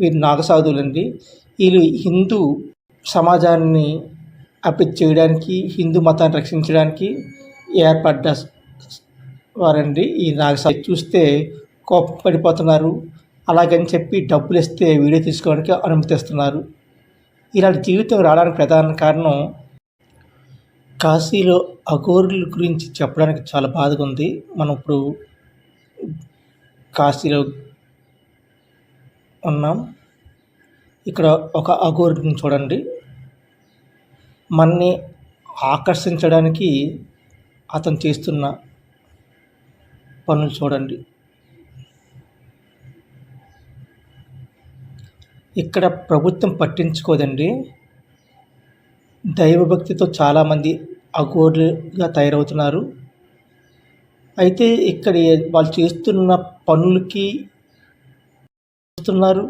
వీరు నాగసాధులండి వీళ్ళు హిందూ సమాజాన్ని అభివృద్ధి చేయడానికి హిందూ మతాన్ని రక్షించడానికి ఏర్పడ్డ వారండి ఈ నాగసాధు చూస్తే కోపపడిపోతున్నారు అలాగని చెప్పి డబ్బులు ఇస్తే వీడియో తీసుకోవడానికి అనుమతిస్తున్నారు ఇలాంటి జీవితం రావడానికి ప్రధాన కారణం కాశీలో అఘోరుల గురించి చెప్పడానికి చాలా బాధగా ఉంది. మనం ఇప్పుడు కాశీలో ఉన్నాం. ఇక్కడ ఒక అఘోరుని చూడండి. మనని ఆకర్షించడానికి అతను చేస్తున్న పనులు చూడండి. ఇక్కడ ప్రభుత్వం పట్టించుకోదండి. దైవభక్తితో చాలామంది అఘోరులుగా తయారవుతున్నారు. అయితే ఇక్కడ వాళ్ళు చేస్తున్న పనులకి చూస్తున్నారు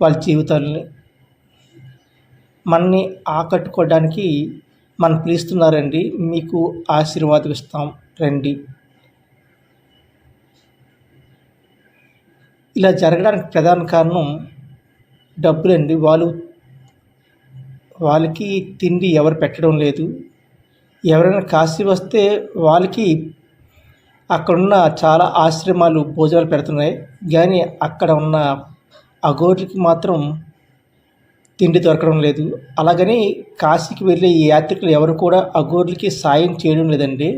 వాళ్ళ జీవితాలని. మనని ఆకట్టుకోవడానికి మనం పిలుస్తున్నారండి మీకు ఆశీర్వాదం ఇస్తాం రండి. ఇలా జరగడానికి ప్రధాన కారణం డబ్బులండి. వాళ్ళు వాళ్ళకి తిండి ఎవరు పెట్టడం లేదు. ఎవరైనా కాశీ వస్తే వాళ్ళకి అక్కడున్న చాలా ఆశ్రమాలు భోజనాలు పెడుతున్నాయి. కానీ అక్కడ ఉన్న అఘోరికి మాత్రం తిండి దొరకడం లేదు. అలాగని కాశీకి వెళ్ళే ఈ యాత్రికులు ఎవరు కూడా అఘోరులకి సాయం చేయడం లేదండి.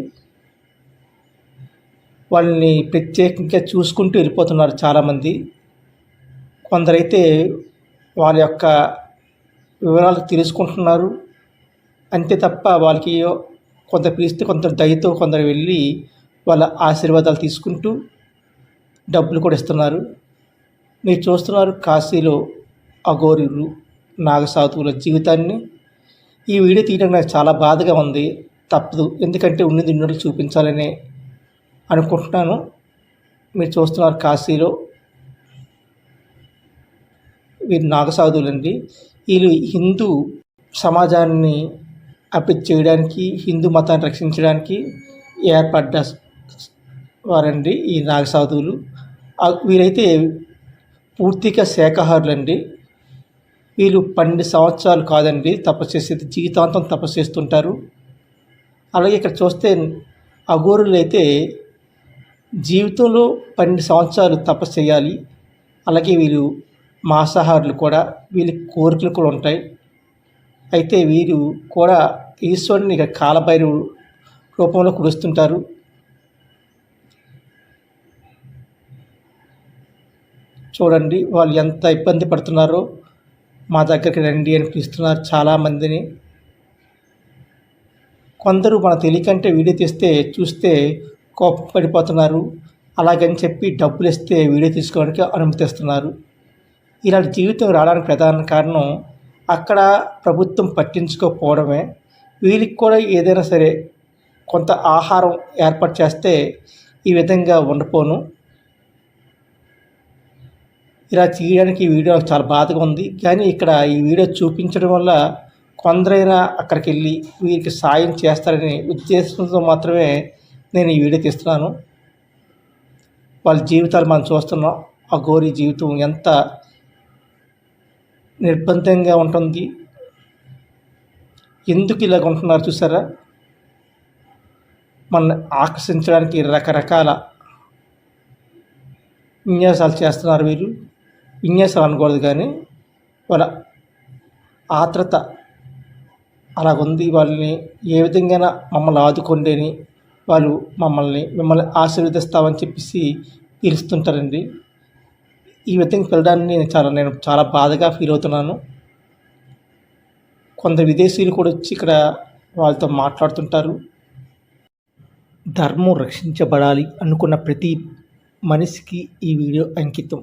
వాళ్ళని ప్రత్యేకంగా చూసుకుంటూ వెళ్ళిపోతున్నారు చాలామంది. కొందరైతే వాళ్ళ యొక్క వివరాలు తెలుసుకుంటున్నారు. అంతే తప్ప వాళ్ళకి కొంత పిలిస్తే కొంత దయతో కొందరు వెళ్ళి వాళ్ళ ఆశీర్వాదాలు తీసుకుంటూ డబ్బులు కూడా ఇస్తున్నారు. మీరు చూస్తున్నారు కాశీలో అఘోరులు నాగసాధువుల జీవితాన్ని. ఈ వీడియో తీయడం నాకు చాలా బాధగా ఉంది. తప్పదు. ఎందుకంటే ఉన్నది ఉన్నట్లు చూపించాలని అనుకుంటున్నాను. మీరు చూస్తున్నారు కాశీలో వీరు నాగసాధువులండి. వీళ్ళు హిందూ సమాజాన్ని అభివృద్ధి చేయడానికి హిందూ మతాన్ని రక్షించడానికి ఏర్పడ్డ వారండి ఈ నాగసాధువులు వీరైతే పూర్తిగా శాఖాహారులండి. వీళ్ళు పన్నెండు సంవత్సరాలు కాదండి తపస్సు చేసేది జీవితాంతం తపస్సు చేస్తుంటారు. అలాగే ఇక్కడ చూస్తే అఘోరులు అయితే జీవితంలో పన్నెండు సంవత్సరాలు తపస్సు చేయాలి. అలాగే వీళ్ళు మాంసాహారులు కూడా వీళ్ళ కోరికలు కూడా ఉంటాయి. అయితే వీరు కూడా ఈశ్వరుని ఇక కాలభైరు రూపంలో కురుస్తుంటారు. చూడండి వాళ్ళు ఎంత ఇబ్బంది పడుతున్నారో మా దగ్గరికి రండి అని పిలుస్తున్నారు చాలామందిని. కొందరు మన తెలియకంటే వీడియో తీస్తే చూస్తే కోపపడిపోతున్నారు. అలాగని చెప్పి డబ్బులు ఇస్తే వీడియో తీసుకోవడానికి అనుమతిస్తున్నారు. ఇలాంటి జీవితం రావడానికి ప్రధాన కారణం అక్కడ ప్రభుత్వం పట్టించుకోకపోవడమే. వీళ్ళకి కూడా ఏదైనా సరే కొంత ఆహారం ఏర్పాటు చేస్తే ఈ విధంగా ఉండపోను. ఇలా చేయడానికి ఈ వీడియో నాకు చాలా బాధగా ఉంది. కానీ ఇక్కడ ఈ వీడియో చూపించడం వల్ల కొందరైనా అక్కడికి వెళ్ళి వీరికి సాయం చేస్తారనే ఉద్దేశంతో మాత్రమే నేను ఈ వీడియో తీస్తున్నాను. వాళ్ళ జీవితాలు మనం చూస్తున్నాం. ఆ గోరి జీవితం ఎంత నిర్బంధంగా ఉంటుంది. ఎందుకు ఇలాగ ఉంటున్నారు చూసారా? మన ఆకర్షించడానికి రకరకాల విన్యాసాలు చేస్తున్నారు వీరు విన్యాసాలు అనకూడదు కానీ వాళ్ళ ఆత్రత అలాగుంది. వాళ్ళని ఏ విధంగా మమ్మల్ని ఆదుకోండి వాళ్ళు మమ్మల్ని మిమ్మల్ని ఆశీర్వదిస్తామని చెప్పేసి పిలుస్తుంటారండి ఈ విధంగా పిలవడానికి నేను చాలా నేను చాలా బాధగా ఫీల్ అవుతున్నాను. కొందరు విదేశీయులు కూడా వచ్చి ఇక్కడ వాళ్ళతో మాట్లాడుతుంటారు. ధర్మం రక్షించబడాలి అనుకున్న ప్రతి మనిషికి ఈ వీడియో అంకితం.